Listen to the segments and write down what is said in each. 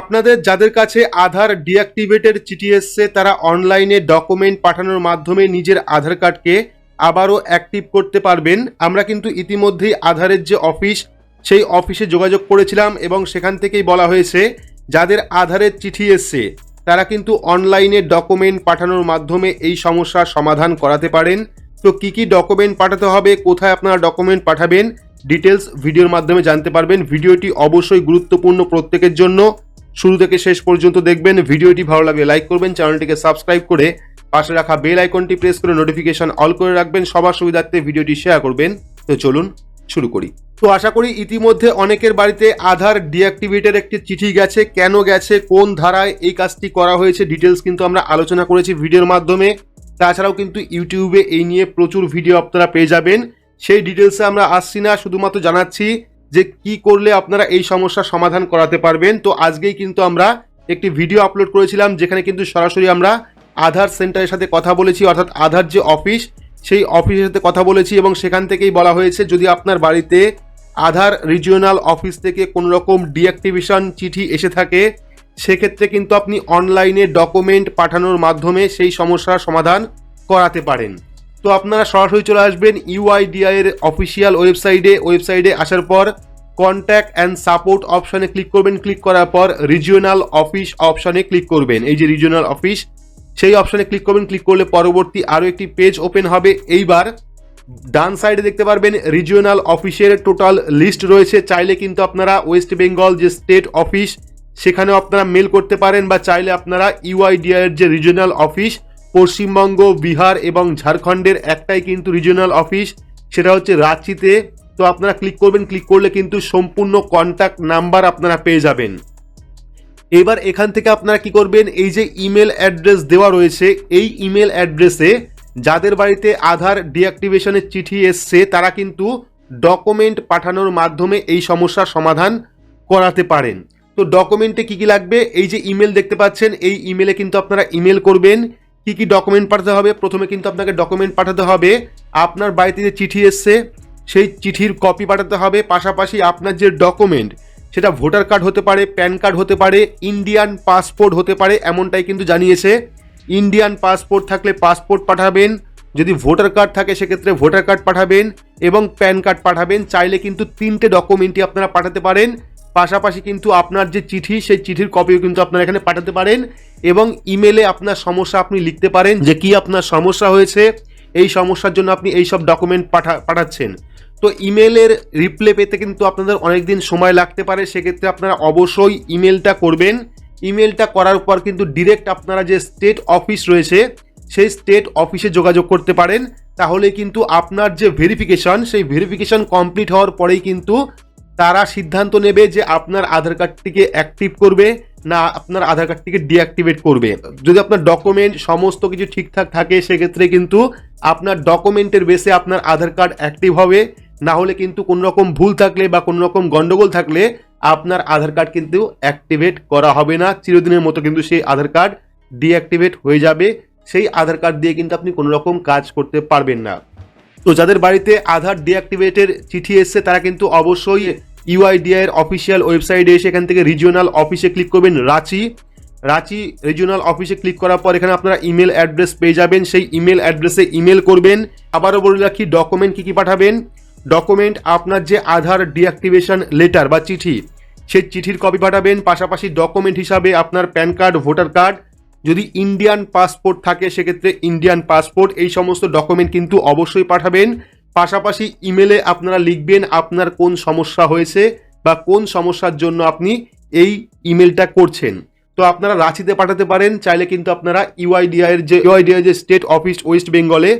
আপনাদের যাদের কাছে আধার ডিঅ্যাক্টিভেটের চিঠি এসছে, তারা অনলাইনে ডকুমেন্ট পাঠানোর মাধ্যমে নিজের আধার কার্ডকে আবারও অ্যাক্টিভ করতে পারবেন। আমরা কিন্তু ইতিমধ্যেই আধারের যে অফিস, সেই অফিসে যোগাযোগ করেছিলাম এবং সেখান থেকেই বলা হয়েছে, যাদের আধারের চিঠি এসছে, তারা কিন্তু অনলাইনে ডকুমেন্ট পাঠানোর মাধ্যমে এই সমস্যার সমাধান করাতে পারেন। তো কি কি ডকুমেন্ট পাঠাতে হবে, কোথায় আপনারা ডকুমেন্ট পাঠাবেন ডিটেলস ভিডিওর মাধ্যমে জানতে পারবেন। ভিডিওটি অবশ্যই গুরুত্বপূর্ণ প্রত্যেকের জন্য। শুরু থেকে শেষ পর্যন্ত দেখবেন। ভিডিওটি ভালো লাগলে লাইক করবেন, চ্যানেলটিকে সাবস্ক্রাইব করে পাশে রাখা বেল আইকনটি প্রেস করে নোটিফিকেশন অল করে রাখবেন, সবার সুবিধার্থে ভিডিওটি শেয়ার করবেন। তো চলুন শুরু করি। তো আশা করি ইতিমধ্যে অনেকের বাড়িতে আধার ডিঅ্যাক্টিভেটের একটি চিঠি গেছে, কেন গেছে, কোন ধারায় এই কাজটি করা হয়েছে ডিটেলস কিন্তু আমরা আলোচনা করেছি ভিডিওর মাধ্যমে। তাছাড়াও কিন্তু ইউটিউবে এই নিয়ে প্রচুর ভিডিও আপনারা পেয়ে যাবেন। সেই ডিটেলসে আমরা আসছি না, শুধুমাত্র জানাচ্ছি যে কি করলে আপনারা এই সমস্যার সমাধান করাতে পারবেন। তো আজকেই কিন্তু আমরা একটি ভিডিও আপলোড করেছিলাম, যেখানে কিন্তু সরাসরি আমরা আধার সেন্টারের সাথে কথা বলেছি, অর্থাৎ আধার যে অফিস, সেই অফিসের সাথে কথা বলেছি এবং সেখান থেকেই বলা হয়েছে, যদি আপনার বাড়িতে আধার রিজিওনাল অফিস থেকে কোনো রকম ডিঅ্যাক্টিভেশন চিঠি এসে থাকে, সেক্ষেত্রে কিন্তু আপনি অনলাইনে ডকুমেন্ট পাঠানোর মাধ্যমে সেই সমস্যার সমাধান করাতে পারেন। তো আপনারা সরাসরি চলে আসবেন ইউআইডিআই এর অফিসিয়াল ওয়েবসাইটে ওয়েবসাইটে আসার পর কন্ট্যাক্ট অ্যান্ড সাপোর্ট অপশানে ক্লিক করবেন। ক্লিক করার পর রিজিওনাল অফিস অপশানে ক্লিক করবেন। এই যে রিজিওনাল অফিস সেই অপশানে ক্লিক করবেন। ক্লিক করলে পরবর্তী আরও একটি পেজ ওপেন হবে। এইবার ডান সাইডে দেখতে পারবেন রিজিওনাল অফিসের টোটাল লিস্ট রয়েছে। চাইলে কিন্তু আপনারা ওয়েস্ট বেঙ্গল যে স্টেট অফিস সেখানেও আপনারা মেল করতে পারেন বা চাইলে আপনারা ইউআইডিআই এর যে রিজিওনাল অফিস পশ্চিমবঙ্গ, বিহার এবং ঝাড়খণ্ডের একটাই কিন্তু রিজিওনাল অফিস সেটা হচ্ছে রাঁচিতে। তো আপনারা ক্লিক করবেন ক্লিক করলে কিন্তু সম্পূর্ণ কন্ট্যাক্ট নাম্বার আপনারা পেয়ে যাবেন। এবার এখান থেকে আপনারা কি করবেন? এই যে ইমেল অ্যাড্রেস দেওয়া রয়েছে, এই ইমেল অ্যাড্রেসে যাদের বাড়িতে আধার ডিঅ্যাক্টিভেশনের চিঠি এসছে, তারা কিন্তু ডকুমেন্ট পাঠানোর মাধ্যমে এই সমস্যার সমাধান করাতে পারেন। তো ডকুমেন্টে কি কি লাগবে? এই যে ইমেল দেখতে পাচ্ছেন, এই ইমেলে কিন্তু আপনারা ইমেল করবেন। কি কি ডকুমেন্ট পাঠাতে হবে? প্রথমে কিন্তু আপনাকে ডকুমেন্ট পাঠাতে হবে, আপনার বাড়িতে যে চিঠি এসছে, সেই চিঠির কপি পাঠাতে হবে, পাশাপাশি আপনার যে ডকুমেন্ট সেটা ভোটার কার্ড হতে পারে প্যান কার্ড হতে পারে ইন্ডিয়ান পাসপোর্ট হতে পারে, এমনটাই কিন্তু জানিয়েছে। ইন্ডিয়ান পাসপোর্ট থাকলে পাসপোর্ট পাঠাবেন, যদি ভোটার কার্ড থাকে সেক্ষেত্রে ভোটার কার্ড পাঠাবেন এবং প্যান কার্ড পাঠাবেন, চাইলে কিন্তু তিনটে ডকুমেন্টই আপনারা পাঠাতে পারেন। পাশাপাশি কিন্তু আপনার যে চিঠি, সেই চিঠির কপিও কিন্তু আপনারা এখানে পাঠাতে পারেন এবং ইমেলে আপনার সমস্যা আপনি লিখতে পারেন যে কি আপনার সমস্যা হয়েছে, এই সমস্যার জন্য আপনি এই সব ডকুমেন্ট পাঠা, পাঠাচ্ছেন। তো ইমেলের রিপ্লে পেতে কিন্তু আপনাদের অনেক দিন সময় লাগতে পারে, সেক্ষেত্রে আপনারা অবশ্যই ইমেলটা করবেন। ইমেলটা করার পর কিন্তু ডিরেক্ট আপনারা যে স্টেট অফিস রয়েছে, সেই স্টেট অফিসে যোগাযোগ করতে পারেন। তাহলে কিন্তু আপনার যে ভেরিফিকেশন সেই ভেরিফিকেশন কমপ্লিট হওয়ার পরেই কিন্তু তারা সিদ্ধান্ত নেবে যে আপনার আধার কার্ডটিকে অ্যাক্টিভ করবে না আপনার আধার কার্ডটিকে ডিঅ্যাক্টিভেট করবে। যদি আপনার ডকুমেন্ট সমস্ত কিছু ঠিকঠাক থাকে, সেক্ষেত্রে কিন্তু আপনার ডকুমেন্টের বেসে আপনার আধার কার্ড অ্যাক্টিভ হবে। না হলে কিন্তু কোনো রকম ভুল থাকলে বা কোনো রকম গন্ডগোল থাকলে আপনার আধার কার্ড কিন্তু অ্যাক্টিভেট করা হবে না। চিরদিনের মতো কিন্তু সেই আধার কার্ড ডিঅ্যাক্টিভেট হয়ে যাবে। সেই আধার কার্ড দিয়ে কিন্তু আপনি কোনো রকম কাজ করতে পারবেন না। তো যাদের বাড়িতে আধার ডিঅ্যাক্টিভেটের চিঠি এসছে, তারা কিন্তু অবশ্যই ইউআইডিআই এর অফিসিয়াল ওয়েবসাইটে এসে এখান থেকে রিজিওনাল অফিসে ক্লিক করবেন রাঁচি। রাঁচি রিজিওনাল অফিসে ক্লিক করার পর এখানে আপনারা ইমেল অ্যাড্রেস পেয়ে যাবেন। সেই ইমেল অ্যাড্রেসে ইমেল করবেন। আবারও বলে রাখি ডকুমেন্ট কী কী পাঠাবেন? ডকুমেন্ট আপনার যে আধার ডিঅ্যাক্টিভেশন লেটার বা চিঠি, সেই চিঠির কপি পাঠাবেন। পাশাপাশি ডকুমেন্ট হিসাবে আপনার প্যান কার্ড, ভোটার কার্ড যদি ইন্ডিয়ান পাসপোর্ট থাকে, সেক্ষেত্রে ইন্ডিয়ান পাসপোর্ট এই সমস্ত ডকুমেন্ট কিন্তু অবশ্যই পাঠাবেন। পাশাপাশি ইমেলে আপনারা লিখবেন আপনার কোন সমস্যা হয়েছে বা কোন সমস্যার জন্য আপনি এই ইমেলটা করছেন। তো আপনারা রাঁচিতে পাঠাতে পারেন, চাইলে কিন্তু আপনারা ইউআইডিআই এর যে ইউআইডিআই যে স্টেট অফিস ওয়েস্ট বেঙ্গলে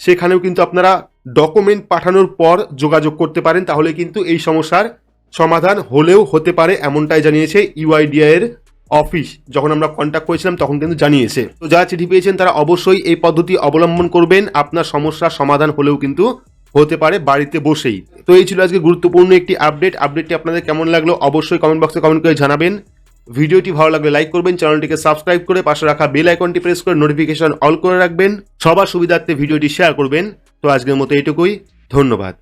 সেখানেও কিন্তু আপনারা ডকুমেন্ট পাঠানোর পর যোগাযোগ করতে পারেন। তাহলে কিন্তু এই সমস্যার সমাধান হলেও হতে পারে, এমনটাই জানিয়েছে ইউআইডিআই এর অফিস যখন আমরা কন্ট্যাক্ট করেছিলাম, তখন কিন্তু জানিয়েছে। তো যারা চিঠি পেয়েছেন, তারা অবশ্যই এই পদ্ধতি অবলম্বন করবেন। আপনার সমস্যার সমাধান হলেও কিন্তু হতে পারে বাড়িতে বসেই। তো এই ছিল আজকে গুরুত্বপূর্ণ একটি আপডেট আপডেটটি আপনাদের কেমন লাগল অবশ্যই কমেন্ট বক্সে কমেন্ট করে জানাবেন। ভিডিওটি ভালো লাগলে লাইক করবেন চ্যানেলটিকে সাবস্ক্রাইব করে পাশে রাখা বেল আইকনটি প্রেস করে নোটিফিকেশন অল করে রাখবেন। সবার সুবিধার্থে ভিডিওটি শেয়ার করবেন। তো আজকের মতো এইটুকুই ধন্যবাদ।